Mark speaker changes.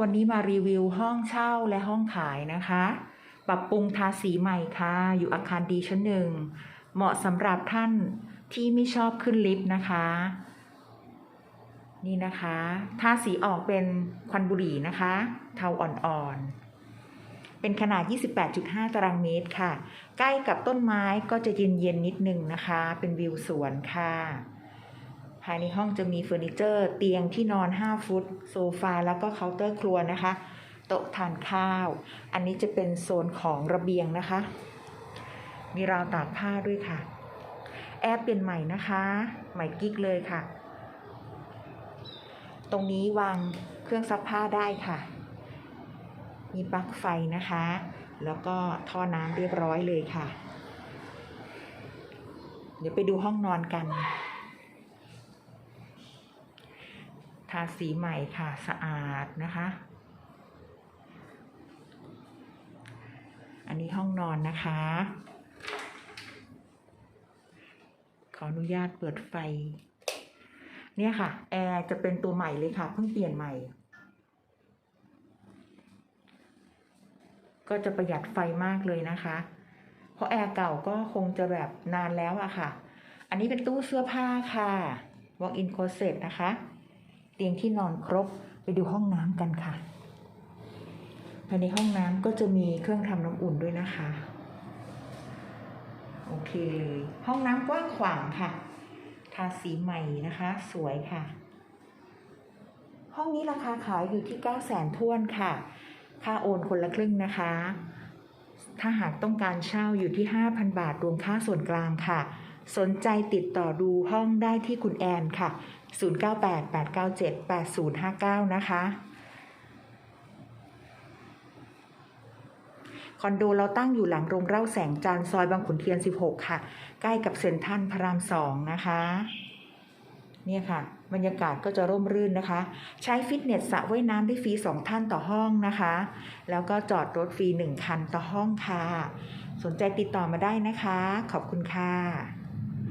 Speaker 1: วันนี้มารีวิวห้องเช่าและห้องขายนะคะ ปรับปรุงทาสีใหม่ค่ะ อยู่อาคารดีชั้นหนึ่ง เหมาะสำหรับท่านที่ไม่ชอบขึ้นลิฟต์นะคะ นี่นะคะทาสีออกเป็นควันบุหรี่นะคะ เทาอ่อนๆ เป็นขนาด 28.5 ตารางเมตรค่ะ ใกล้กับต้นไม้ก็จะเย็นๆนิดนึงนะคะ เป็นวิวสวนค่ะ ภายในห้องจะมีเฟอร์นิเจอร์ เตียงที่นอน 5 ฟุต โซฟา แล้วก็เคาน์เตอร์ครัวนะคะ โต๊ะทานข้าว อันนี้จะเป็นโซนของระเบียงนะคะ มีราวตากผ้าด้วยค่ะ แอร์เปลี่ยนใหม่นะคะ ใหม่กิ๊กเลยค่ะ ตรงนี้วางเครื่องซักผ้าได้ค่ะ มีปลั๊กไฟนะคะ แล้วก็ท่อน้ำเรียบร้อยเลยค่ะ เดี๋ยวไปดูห้องนอนกัน ทาสีใหม่ค่ะสะอาดนะคะ อันนี้ห้องนอนนะคะ ขออนุญาตเปิดไฟ เนี่ยค่ะ แอร์จะเป็นตัวใหม่เลยค่ะ เพิ่งเปลี่ยนใหม่ ก็จะประหยัดไฟมากเลยนะคะ เพราะแอร์เก่าก็คงจะแบบนานแล้วอะค่ะ อันนี้เป็นตู้เสื้อผ้าค่ะ walk in closet นะคะ ตียงที่นอนครบไปดูห้องน้ำกันค่ะภายในห้องน้ำก็จะมีเครื่องทำน้ำอุ่นด้วยนะคะ โอเคเลย ห้องน้ำกว้างขวางค่ะ ทาสีใหม่นะคะ สวยค่ะ ห้องนี้ราคาขายอยู่ที่9 0 0 0 0 0ท้วนค่ะ ค่าโอนคนละครึ่งนะคะ ถ้าหากต้องการเช่าอยู่ที่ 5,000 บาทรวมค่าส่วนกลางค่ะ สนใจติดต่อดูห้องได้ที่คุณแอนค่ะ 0988978059 นะคะคอนโดเราตั้งอยู่หลังโรงเล่าแสงจันทร์ซอยบางขุนเทียน 16 ค่ะ ใกล้กับเซ็นทรัลพระราม2นะคะ เนี่ยค่ะ บรรยากาศก็จะร่มรื่นนะคะ ใช้ฟิตเนสสระว่ายน้ำได้ฟรี 2 ท่านต่อห้องนะคะ แล้วก็จอดรถฟรี 1 คันต่อห้องค่ะ สนใจติดต่อมาได้นะคะ ขอบคุณค่ะ